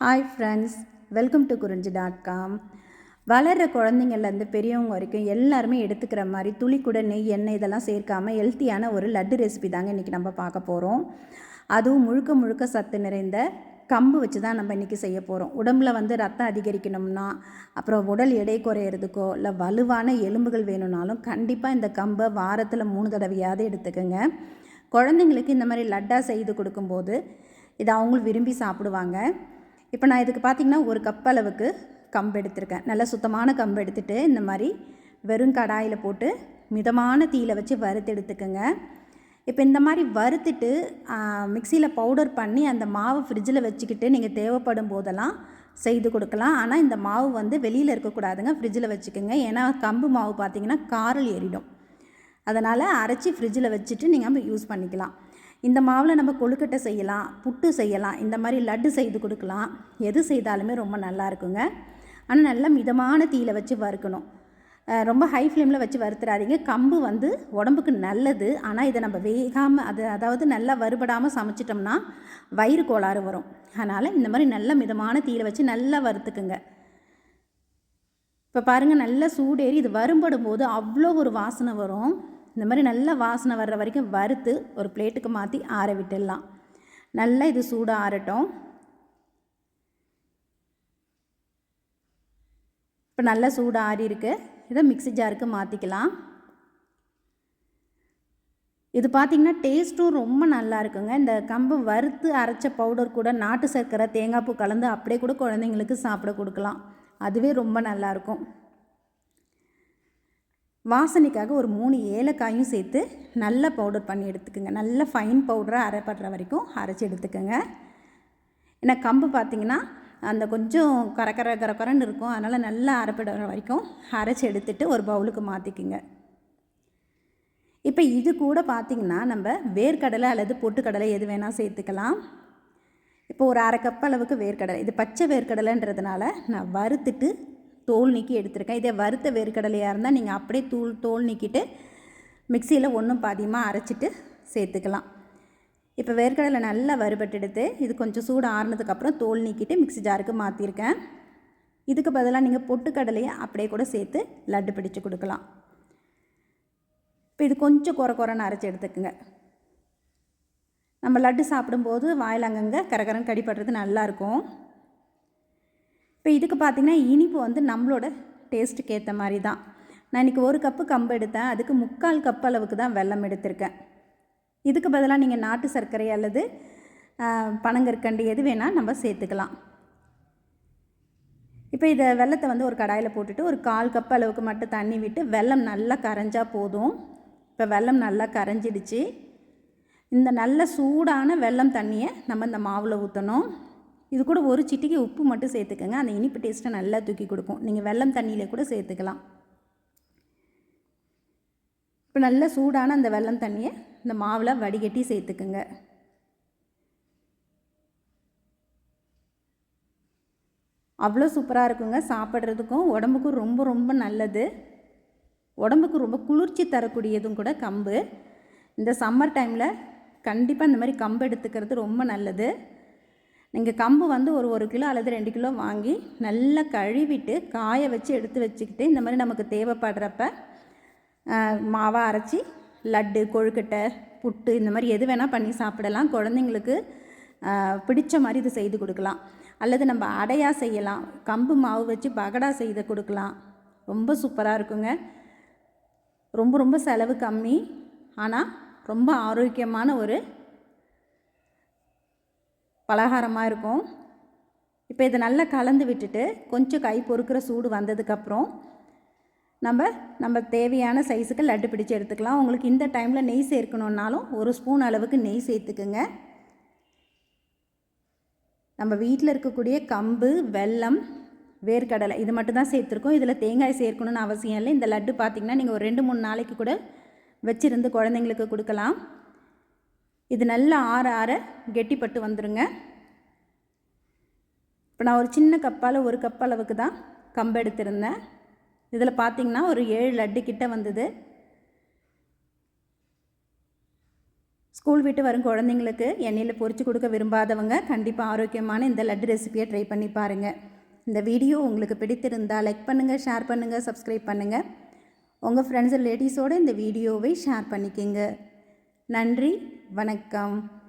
Hi friends welcome to Kurinji dot com வளர்கிற குழந்தைங்கள்லேருந்து பெரியவங்க வரைக்கும் எல்லாருமே எடுத்துக்கிற மாதிரி துளி கூட நெய் எண்ணெய் இதெல்லாம் சேர்க்காம ஹெல்த்தியான ஒரு லட்டு ரெசிபி தாங்க இன்றைக்கி நம்ம பார்க்க போகிறோம் அதுவும் முழுக்க முழுக்க சத்து நிறைந்த கம்பு வச்சு தான் நம்ம இன்றைக்கி செய்ய போகிறோம் உடம்புல வந்து ரத்தம் அதிகரிக்கணும்னா அப்புறம் உடல் எடை குறையிறதுக்கோ இல்லை வலுவான எலும்புகள் வேணும்னாலும் கண்டிப்பாக இந்த கம்பை வாரத்தில் மூணு தடவையாவது எடுத்துக்கோங்க. குழந்தைங்களுக்கு இந்த மாதிரி லட்டாக செய்து கொடுக்கும்போது இதை அவங்களும் விரும்பி சாப்பிடுவாங்க. இப்போ நான் இதுக்கு பார்த்திங்கன்னா ஒரு கப் அளவுக்கு கம்பு எடுத்திருக்கேன். நல்லா சுத்தமான கம்பு எடுத்துகிட்டு இந்த மாதிரி வெறும் கடாயில் போட்டு மிதமான தீயில் வச்சு வறுத்து எடுத்துக்கோங்க. இப்போ இந்த மாதிரி வறுத்துட்டு மிக்சியில் பவுடர் பண்ணி அந்த மாவு ஃப்ரிட்ஜில் வச்சுக்கிட்டு நீங்கள் தேவைப்படும் போதெல்லாம் செய்து கொடுக்கலாம். ஆனால் இந்த மாவு வந்து வெளியில் இருக்கக்கூடாதுங்க. ஃப்ரிட்ஜில் வச்சுக்கோங்க. ஏன்னா கம்பு மாவு பார்த்திங்கன்னா காரல் ஏறிடும். அதனால் அரைச்சி ஃப்ரிட்ஜில் வச்சுட்டு நீங்கள் யூஸ் பண்ணிக்கலாம். இந்த மாவில் நம்ம கொழுக்கட்டை செய்யலாம் புட்டு செய்யலாம் இந்த மாதிரி லட்டு செய்து கொடுக்கலாம். எது செய்தாலுமே ரொம்ப நல்லா இருக்குங்க. ஆனால் நல்லா மிதமான தீயில் வச்சு வறுக்கணும். ரொம்ப ஹை ஃப்ளேமில் வச்சு வறுத்துறாதீங்க. கம்பு வந்து உடம்புக்கு நல்லது. ஆனால் இதை நம்ம வேகாமல் அது அதாவது நல்லா வறுபடாமல் சமைச்சிட்டோம்னா வயிறு கோளாறு வரும். அதனால் இந்த மாதிரி நல்ல மிதமான தீயில் வச்சு நல்லா வறுத்துக்குங்க. இப்போ பாருங்கள் நல்லா சூடேறி இது வரும்படும் போது அவ்வளோ ஒரு வாசனை வரும். இந்த மாதிரி நல்லா வாசனை வர்ற வரைக்கும் வறுத்து ஒரு பிளேட்டுக்கு மாற்றி ஆற விட்டுடலாம். நல்லா இது சூடாக ஆறட்டும். இப்போ நல்லா சூடாக ஆறி இருக்கு. இதை மிக்ஸி ஜாருக்கு மாற்றிக்கலாம் இது பார்த்திங்கன்னா டேஸ்ட்டும் ரொம்ப நல்லா இருக்குங்க. இந்த கம்பு வறுத்து அரைச்ச பவுடர் கூட நாட்டு சர்க்கரை தேங்காய் பூ கலந்து அப்படியே கூட குழந்தைங்களுக்கு சாப்பிட கொடுக்கலாம். அதுவே ரொம்ப நல்லாயிருக்கும் வாசனைக்காக ஒரு மூணு ஏலக்காயும் சேர்த்து நல்ல பவுடர் பண்ணி எடுத்துக்கோங்க. நல்ல ஃபைன் பவுடராக அரைப்படுற வரைக்கும் அரைச்சி எடுத்துக்கோங்க. ஏன்னா கம்பு பார்த்திங்கன்னா அந்த கொஞ்சம் கரக்கர கரக்கரன்னு இருக்கும். அதனால் நல்லா அரைப்படுற வரைக்கும் அரைச்சி எடுத்துட்டு ஒரு பவுலுக்கு மாற்றிக்குங்க இப்போ இது கூட பார்த்திங்கன்னா நம்ம வேர்க்கடலை அல்லது பொட்டுக்கடலை எது வேணால் சேர்த்துக்கலாம். இப்போ ஒரு அரை கப் அளவுக்கு வேர்க்கடலை இது பச்சை வேர்க்கடலைன்றதுனால நான் வறுத்துட்டு தோல் நீக்கி எடுத்திருக்கேன். இதே வறுத்த வேர்க்கடலையாக இருந்தால் நீங்கள் அப்படியே தூள் தோல் நீக்கிட்டு மிக்சியில் ஒன்றும் பாதியமாக அரைச்சிட்டு சேர்த்துக்கலாம். இப்போ வேர்க்கடலை நல்லா வறுபட்டு எடுத்து இது கொஞ்சம் சூடு ஆறுனதுக்கப்புறம் தோல் நீக்கிட்டு மிக்ஸி ஜாருக்கு மாற்றிருக்கேன் இதுக்கு பதிலாக நீங்கள் பொட்டுக்கடலையை அப்படியே கூட சேர்த்து லட்டு பிடிச்சு கொடுக்கலாம். இப்போ இது கொஞ்சம் குறை குறைன்னு அரைச்சி எடுத்துக்குங்க. நம்ம லட்டு சாப்பிடும்போது வாயில் அங்கங்கே கரகரன்னு கடிப்படுறது நல்லாயிருக்கும் இப்போ இதுக்கு பார்த்திங்கன்னா இனிப்பு வந்து நம்மளோட டேஸ்ட்டுக்கு ஏற்ற மாதிரி தான். நான் இன்றைக்கி ஒரு கப்பு கம்பு எடுத்தேன். அதுக்கு முக்கால் கப் அளவுக்கு தான் வெல்லம் எடுத்திருக்கேன். இதுக்கு பதிலாக நீங்கள் நாட்டு சர்க்கரை அல்லது பனங்கற்கண்டு எது வேணால் நம்ம சேர்த்துக்கலாம். இப்போ இதை வெள்ளத்தை வந்து ஒரு கடாயில் போட்டுட்டு ஒரு கால் கப் அளவுக்கு மட்டும் தண்ணி விட்டு வெல்லம் நல்லா கரைஞ்சா போதும். இப்போ வெல்லம் நல்லா கரைஞ்சிடுச்சு. இந்த நல்ல சூடான வெள்ளம் தண்ணியை நம்ம இந்த மாவில் ஊற்றணும் இது கூட ஒரு சிட்டிக்கு உப்பு மட்டும் சேர்த்துக்கோங்க. அந்த இனிப்பு டேஸ்ட்டை நல்லா தூக்கி கொடுக்கும். நீங்கள் வெல்லம் தண்ணியிலே கூட சேர்த்துக்கலாம். இப்போ நல்ல சூடான அந்த வெல்லம் தண்ணியை இந்த மாவில் வடிகட்டி சேர்த்துக்குங்க. அவ்வளோ சூப்பராக இருக்குங்க. சாப்பிட்றதுக்கும் உடம்புக்கும் ரொம்ப ரொம்ப நல்லது. உடம்புக்கு ரொம்ப குளிர்ச்சி தரக்கூடியதும் கூட கம்பு. இந்த சம்மர் டைமில் கண்டிப்பாக இந்த மாதிரி கம்பு எடுத்துக்கிறது ரொம்ப நல்லது. நீங்கள் கம்பு வந்து ஒரு ஒரு கிலோ அல்லது ரெண்டு கிலோ வாங்கி நல்லா கழுவிட்டு காய வச்சு எடுத்து வச்சுக்கிட்டு இந்த மாதிரி நமக்கு தேவைப்படுறப்ப மாவாக அரைச்சி லட்டு கொழுக்கட்டை புட்டு இந்த மாதிரி எது வேணால் பண்ணி சாப்பிடலாம். குழந்தைங்களுக்கு பிடிச்ச மாதிரி இது செய்து கொடுக்கலாம். அல்லது நம்ம அடையாக செய்யலாம். கம்பு மாவு வச்சு பகடா செய்து கொடுக்கலாம். ரொம்ப சூப்பராக இருக்குங்க. ரொம்ப ரொம்ப செலவு கம்மி. ஆனால் ரொம்ப ஆரோக்கியமான ஒரு பலகாரமாக இருக்கும். இப்போ இதை நல்லா கலந்து விட்டுட்டு கொஞ்சம் கை பொறுக்கிற சூடு வந்ததுக்கப்புறம் நம்ம நம்ம தேவையான சைஸுக்கு லட்டு பிடிச்சி எடுத்துக்கலாம். உங்களுக்கு இந்த டைமில் நெய் சேர்க்கணுன்னாலும் ஒரு ஸ்பூன் அளவுக்கு நெய் சேர்த்துக்குங்க. நம்ம வீட்டில் இருக்கக்கூடிய கம்பு வெல்லம் வேர்க்கடலை இது மட்டும் தான் சேர்த்துருக்கோம். இதில் தேங்காய் சேர்க்கணுன்னு அவசியம் இல்லை. இந்த லட்டு பார்த்திங்கன்னா நீங்கள் ஒரு ரெண்டு மூணு நாளைக்கு கூட வச்சுருந்து குழந்தைங்களுக்கு கொடுக்கலாம். இது நல்லா ஆற ஆற கெட்டிப்பட்டு வந்துடுங்க இப்போ நான் ஒரு சின்ன கப்பால் ஒரு கப் அளவுக்கு தான் கம்பு எடுத்திருந்தேன். இதில் பார்த்திங்கன்னா ஒரு ஏழு லட்டு கிட்ட வந்தது. ஸ்கூல் விட்டு வரும் குழந்தைங்களுக்கு எண்ணெயில் பொறிச்சு கொடுக்க விரும்பாதவங்க கண்டிப்பாக ஆரோக்கியமான இந்த லட்டு ரெசிபியை ட்ரை பண்ணி பாருங்கள் இந்த வீடியோ உங்களுக்கு பிடித்திருந்தால் லைக் பண்ணுங்கள் ஷேர் பண்ணுங்கள் சப்ஸ்கிரைப் பண்ணுங்கள் உங்கள் ஃப்ரெண்ட்ஸ் ரிலேட்டிவ்ஸோடு இந்த வீடியோவை ஷேர் பண்ணிக்கோங்க. நன்றி. வணக்கம்.